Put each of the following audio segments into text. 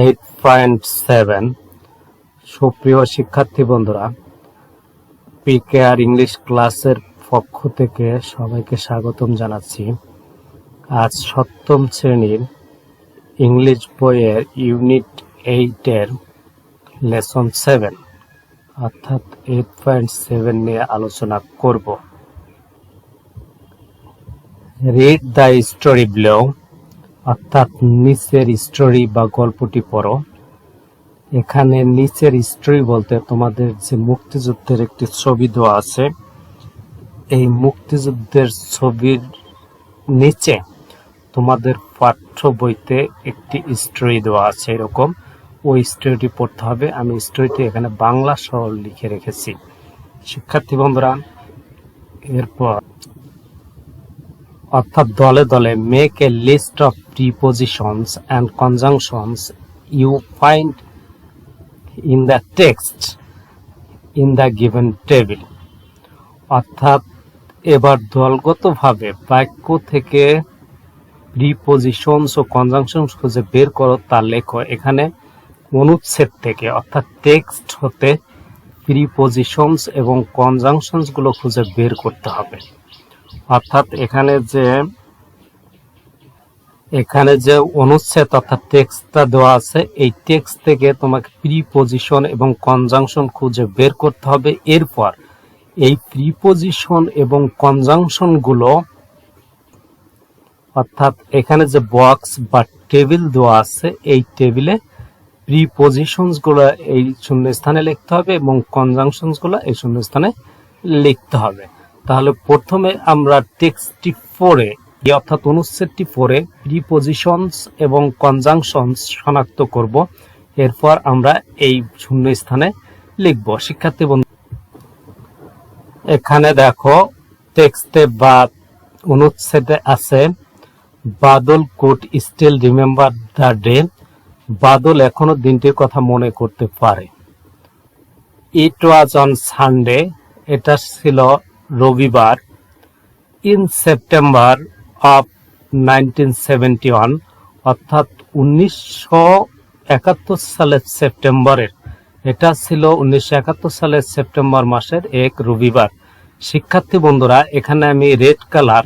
Eight point seven সুপ্রিয় শিক্ষার্থী বন্ধুরা পিকে আর ইংলিশ ক্লাসের পক্ষ থেকে সবাইকে স্বাগতম জানাচ্ছি। আজ সপ্তম শ্রেণির ইংলিশ বইয়ের ইউনিট এইটের লেসন সেভেন অর্থাৎ এইট পয়েন্ট সেভেন নিয়ে আলোচনা করব। রিড দ্য স্টোরি বিলো অর্থাৎ নিচের স্টোরি বা গল্পটি পড়ো। এখানে নিচের স্টোরি বলতে তোমাদের যে মুক্তিযুদ্ধের একটি ছবি দেওয়া আছে, এই মুক্তিযুদ্ধের ছবির নিচে তোমাদের পাঠ্য বইতে একটি স্টোরি দেওয়া আছে এরকম। ওই স্টোরিটি পড়তে হবে। আমি স্টোরিটি এখানে বাংলা সহ লিখে রেখেছি। শিক্ষার্থী বন্ধুরা, এরপর অর্থাৎ দলে দলে make a list of prepositions and conjunctions you find in the text in the given table অর্থাৎ এবার দলগতভাবে বাক্য থেকে প্রিপোজিশনস ও কনজাংশনস খুঁজে বের করো, তা লেখো। এখানে অনুচ্ছেদ থেকে, অর্থাৎ টেক্সট হতে প্রিপোজিশনস এবং কনজাংশনসগুলো খুঁজে বের করতে হবে। অর্থাৎ এখানে যে এখানে যে অনুচ্ছেদ অর্থাৎ টেক্সটটা দেওয়া আছে, এই টেক্সট থেকে তোমাকে প্রিপোজিশন এবং কনজাংশন খুঁজে বের করতে হবে। এরপর এই প্রিপোজিশন এবং কনজাংশনগুলো, অর্থাৎ এখানে যে বক্স বা টেবিল দেওয়া আছে, এই টেবিলে প্রিপোজিশনসগুলো এই শূন্যস্থানে লিখতে হবে এবং কনজাংশনসগুলো এই শূন্যস্থানে লিখতে হবে। তাহলে প্রথমে আমরা টেক্সটটি ফোরে অর্থাৎ অনুচ্ছেদটি পড়ে প্রিপোজিশনস এবং কনজাংশনস শনাক্ত করব। এরপর আমরা এই শূন্য স্থানে লিখব। শিক্ষার্থী বন্ধু, এখানে দেখো টেক্সটে বা অনুচ্ছেদে আছে, Badal could still remember the day Badal এখনও দিনটির কথা মনে করতে পারে। ইট ওয়াজ অন সানডে এটা ছিল রবিবার in September of nineteen seventy one অর্থাৎ উনিশশো একাত্তর সালের সেপ্টেম্বরের এটা ছিল উনিশশো একাত্তর সালের সেপ্টেম্বর মাসের এক রবিবার। শিক্ষার্থী বন্ধুরা, এখানে আমি রেড কালার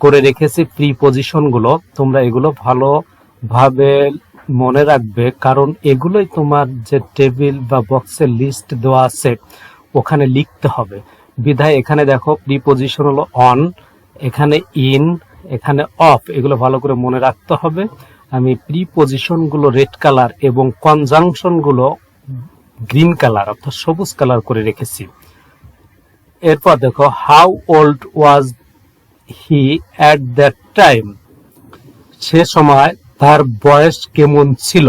করে রেখেছি প্রিপোজিশনগুলো তোমরা এগুলো ভালোভাবে মনে রাখবে, কারণ এগুলোই তোমার যে টেবিল বা বক্সের লিস্ট দেওয়া আছে, ওখানে লিখতে হবে। বিধায় এখানে দেখো প্রিপোজিশন হলো অন এখানে ইন এখানে অফ এগুলো ভালো করে মনে রাখতে হবে। আমি প্রিপোজিশনগুলো রেড কালার এবং কনজাংশনগুলো গ্রিন কালার অর্থাৎ সবুজ কালার করে রেখেছি। এরপর দেখো how old was he at that time সে সময় তার বয়স কেমন ছিল?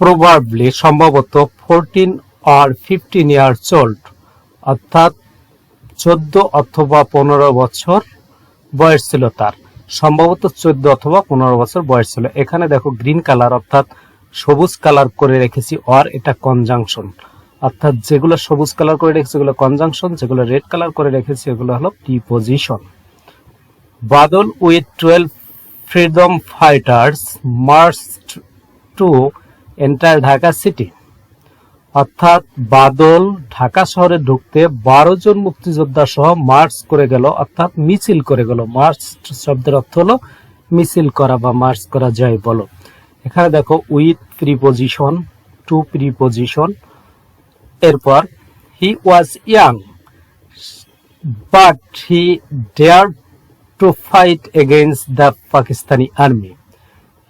প্রবাবলি সম্ভবত ফোরটিন আর ফিফটিন ইয়ার্স ওল্ড অর্থাৎ চোদ্দ অথবা পনেরো বছর বয়স ছিল তার। সম্ভবত চোদ্দ অথবা পনেরো বছর বয়স ছিল। এখানে দেখো গ্রিন কালার অর্থাৎ সবুজ কালার করে রেখেছি অর এটা কনজাংশন অর্থাৎ যেগুলো সবুজ কালার করে রেখেছি এগুলো কনজাংশন যেগুলো রেড কালার করে রেখেছি এগুলো হলো preposition Badal with twelve freedom fighters march to enter Dhaka city অর্থাৎ বাদল ঢাকা শহরে ঢুকতে বারো জন মুক্তিযোদ্ধা সহ মার্চ করে গেল, অর্থাৎ মিছিল করে গেল। মার্চ শব্দের অর্থ হলো মিছিল করা বা মার্চ করা যায় বলো। এখানে দেখো, উইথ প্রিপোজিশন, টু প্রিপোজিশন। এরপর, he was young, but he dare to fight against the Pakistani army.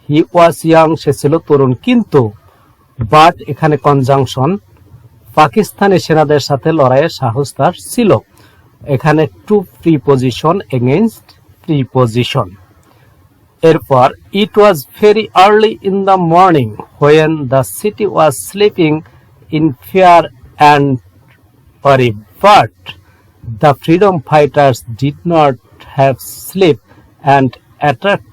He was young, সে ছিল তরুণ, কিন্তু বাট এখানে কনজাংশন পাকিস্তানি সেনাদের সাথে লড়াইয়ের সাহস তার ছিল। এখানে টু প্রিপোজিশন এগেইনস্ট প্রিপোজিশন এরপর it was very early in the morning when the city was sleeping in fear and worry but the freedom fighters did not have sleep and attract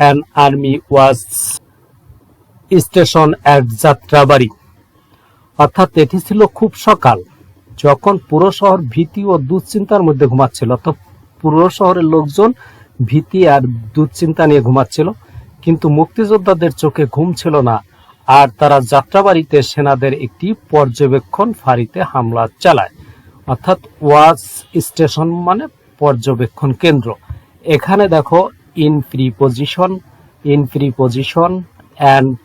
an army was station এক যাত্রাবাড়ি। অর্থাৎ এটি ছিল খুব সকাল। যখন পুরো শহর ভীতি ও দুশ্চিন্তার মধ্যে ঘুমাচ্ছিল, অর্থাৎ পুরো শহরের লোকজন ভীতি আর দুশ্চিন্তা নিয়ে ঘুমাচ্ছিল, কিন্তু মুক্তিযোদ্ধাদের চোখে ঘুম ছিল না, আর তারা যাত্রাবাড়িতে সেনাদের একটি পর্যবেক্ষণ ফাঁড়িতে হামলা চালায়। অর্থাৎ ওয়াচ স্টেশন মানে পর্যবেক্ষণ কেন্দ্র। এখানে দেখো in preposition in preposition and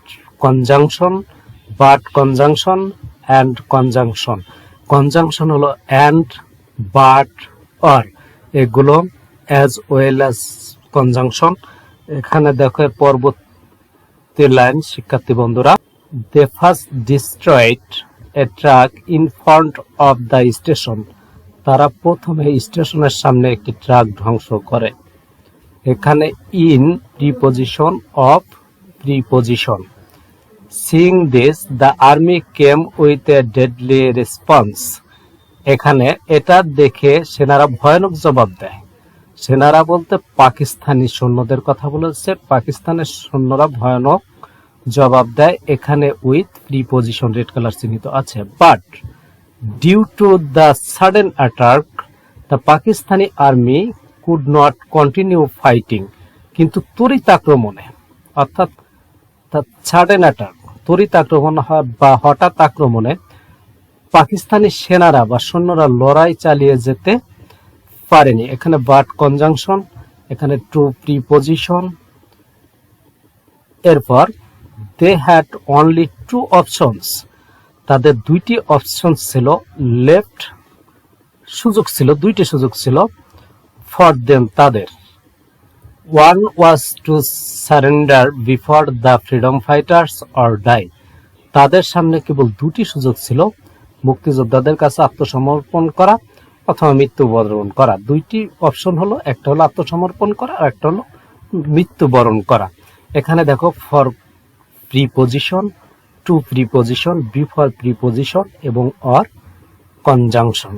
conjunction but conjunction and conjunction conjunction হলো অ্যান্ড বাট অর এগুলো অ্যাজ ওয়েল অ্যাজ কনজাংশন এখানে দেখো এর পরবর্তী লাইন শিক্ষার্থী বন্ধুরা। They first destroyed a truck in front of the station তারা প্রথমে স্টেশনের সামনে একটি ট্রাক ধ্বংস করে। এখানে in preposition of preposition seeing this the army came with a deadly response এখানে এটা দেখে সেনারা ভয়ানক জবাব দেয়। সেনারা বলতে পাকিস্তানি সৈন্যদের কথা বলেছে। পাকিস্তানের সৈন্যরা ভয়ানক জবাব দেয়। এখানে উইথ প্রিপোজিশন রেড কালার চিহ্নিত আছে। But due to the sudden attack the Pakistani army could not continue fighting কিন্তু তড়িৎ আক্রমণে অর্থাৎ সাডেন অ্যাটাক তড়িৎ আক্রমণ বা হঠাৎ আক্রমণে পাকিস্তানি সেনারা বা সৈন্যরা লড়াই চালিয়ে যেতে পারেনি। এখানে বাট কনজাংশন, এখানে টু প্রিপোজিশন এরপর they had only two options. তাদের দুইটি অপশন ছিল লেফট, সুযোগ ছিল, দুইটি সুযোগ ছিল ফর দেন তাদের। One was to surrender before the freedom fighters or die তাদের সামনে কেবল দুটি সুযোগ ছিল, মুক্তিযোদ্ধাদের কাছে আত্মসমর্পণ করা অথবা মৃত্যুবরণ করা। দুইটি অপশন হলো, একটা হলো আত্মসমর্পণ করা আর একটা হলো মৃত্যুবরণ করা। এখানে দেখো for preposition to preposition before preposition এবং অর কনজাংশন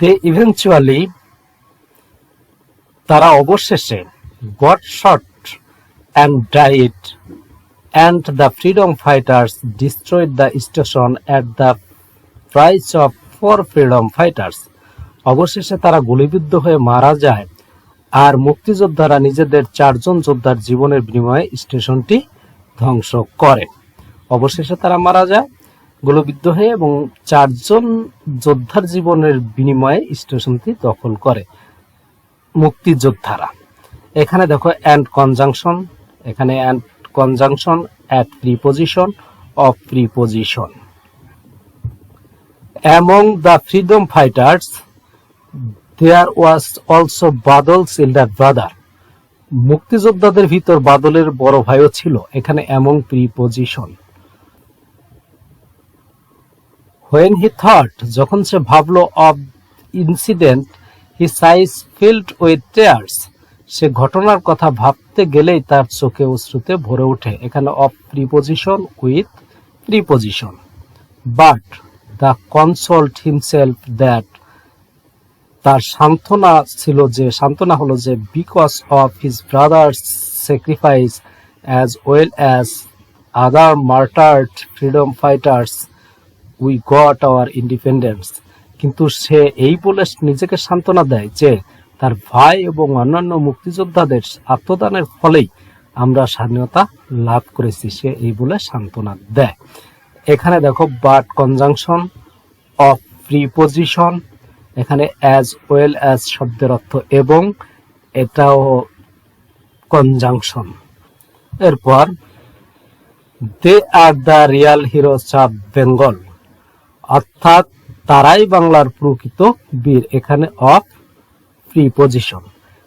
দে ইভেনচুয়ালি তারা অবশেষে got shot and died and the freedom fighters destroyed the station at the price of for freedom fighters অবশেষে তারা গুলিবিদ্ধ হয়ে মারা যায় আর মুক্তিযোদ্ধারা নিজেদের চারজন যোদ্ধার জীবনের বিনিময়ে স্টেশনটি ধ্বংস করে। অবশেষে তারা মারা যায়। গুলিবিদ্ধ হয়ে এবং চারজন যোদ্ধার জীবনের বিনিময়ে স্টেশনটি দখল করে। মুক্তিযোদ্ধারা। এখানে দেখো অ্যান্ড কনজাংশন এখানে and conjunction at preposition of preposition among the freedom fighters, there was also Badal elder brother মুক্তিযোদ্ধাদের ভিতর বাদলের বড় ভাইও ছিল, এখানে এমন প্রিপোজিশন হোয়েন হি থট যখন সে ভাবলো of incident his eyes filled with tears সে ঘটনার কথা ভাবতে গেলেই তার চোখে অশ্রুতে ভরে ওঠে। এখানে of preposition with preposition but the consoled himself that তার সান্ত্বনা ছিল যে, সান্ত্বনা হলো যে because of his brother's sacrifice as well as other martyred freedom fighters we got our independence কিন্তু সে এই বলে নিজেকে সান্ত্বনা দেয় যে তার ভাই এবং অন্যান্য মুক্তিযোদ্ধাদের আত্মদানের ফলেই আমরা স্বাধীনতা লাভ করেছি, সে এই বলে সান্ত্বনা দেয়। এখানে দেখো বাট কনজাংশন অফ প্রিপোজিশন, এখানে অ্যাজ ওয়েল অ্যাজ শব্দের অর্থ এবং এটাও কনজাংশন। এরপর they are the real heroes of Bengal অর্থাৎ তারাই বাংলার প্রকৃত বীর। এখানে অফ প্রিপোজিশন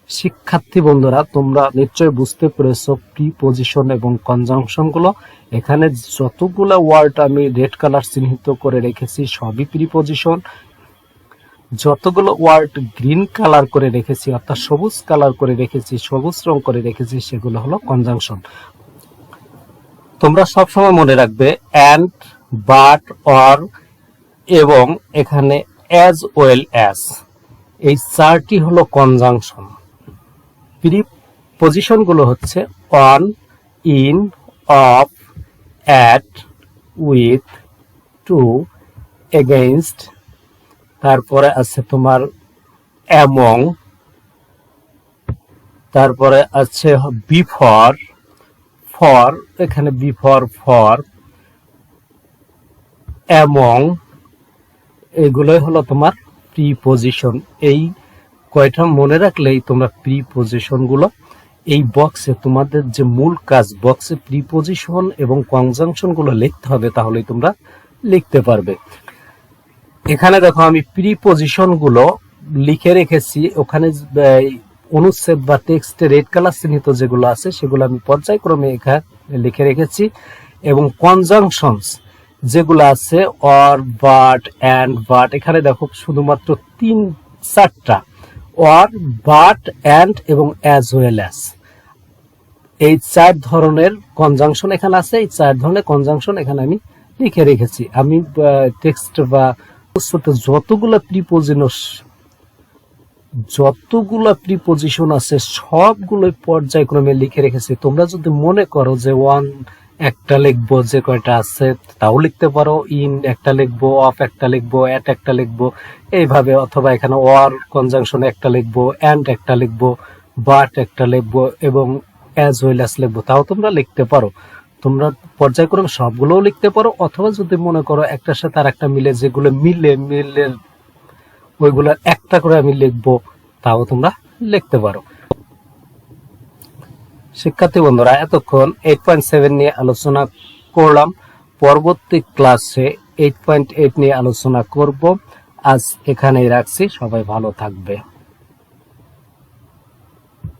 শিক্ষার্থী বন্ধুরা, তোমরা নিশ্চয় বুঝতে পেরেছ প্রিপোজিশন এবং কনজাংশনগুলো। এখানে যতগুলো ওয়ার্ড আমি রেড কালার চিহ্নিত করে রেখেছি, সবই প্রিপোজিশন যতগুলো ওয়ার্ড গ্রিন কালার করে রেখেছি, অর্থাৎ সবুজ কালার করে রেখেছি, সবুজ রং করে রেখেছি, সেগুলো হলো কনজাংশন তোমরা সবসময় মনে রাখবে অ্যান্ড বাট অর এবং এখানে অ্যাজ ওয়েল অ্যাজ এই চারটি হলো কনজাংশন প্রিপোজিশনগুলো হচ্ছে on in of at with to against তারপরে আছে তোমার অ্যামং তারপরে আছে বিফর ফর এখানে বিফর ফর এবং এগুলোই হলো তোমার প্রিপোজিশন এই কয়টা মনে রাখলেই তোমরা প্রিপোজিশনগুলো এই বক্সে তোমাদের যে মূল কাজ বক্সে প্রিপোজিশন এবং কনজাংশনগুলো লিখতে হবে তাহলেই তোমরা লিখতে পারবে। এখানে দেখো আমি প্রিপোজিশনগুলো লিখে রেখেছি। ওখানে অনুচ্ছেদ বা টেক্সটে রেড কালার চিহ্নিত যেগুলো আছে সেগুলো আমি পর্যায়ক্রমে এখানে লিখে রেখেছি। এবং কনজাংশনস যেগুলো আছে অর বাট অ্যান্ড বাট এখানে দেখো শুধুমাত্র তিন, চারটা। অর বাট অ্যান্ড এবং অ্যাজ ওয়েল অ্যাজ এই চার ধরনের কনজাংশন এখানে আছে, এই চার ধরনের কনজাংশন এখানে আমি লিখে রেখেছি। আমি টেক্সট বা যতগুলো প্রিপোজিনস যতগুলো প্রিপোজিশন আছে, সবগুলোই পর্যায়ক্রমে লিখে রেখেছি। তোমরা যদি মনে করো যে ওয়ান একটা লিখব যে কয়টা আছে, তাও লিখতে পারো। ইন একটা লিখব, অফ একটা লিখব অ্যাট একটা লিখব, এইভাবে অথবা এখানে ওয়ার কনজাংশন একটা লিখব অ্যান্ড একটা লিখব বাট একটা লিখব এবং অ্যাজ ওয়েল অ্যাজ লিখব, তাও তোমরা লিখতে পারো। তোমরা পর্যায়ক্রমে সবগুলোও লিখতে পারো, অথবা যদি মনে করো একটার সাথে আর একটা মিলে, যেগুলো মিলে মিলে ওইগুলো একটা করে আমি লিখব, তাও তোমরা লিখতে পারো। শিক্ষার্থী বন্ধুরা, এতক্ষণ এইট পয়েন্ট সেভেন নিয়ে আলোচনা করলাম। পরবর্তী ক্লাসে এইট পয়েন্ট এইট নিয়ে আলোচনা করব। আজ এখানেই রাখছি। সবাই ভালো থাকবে।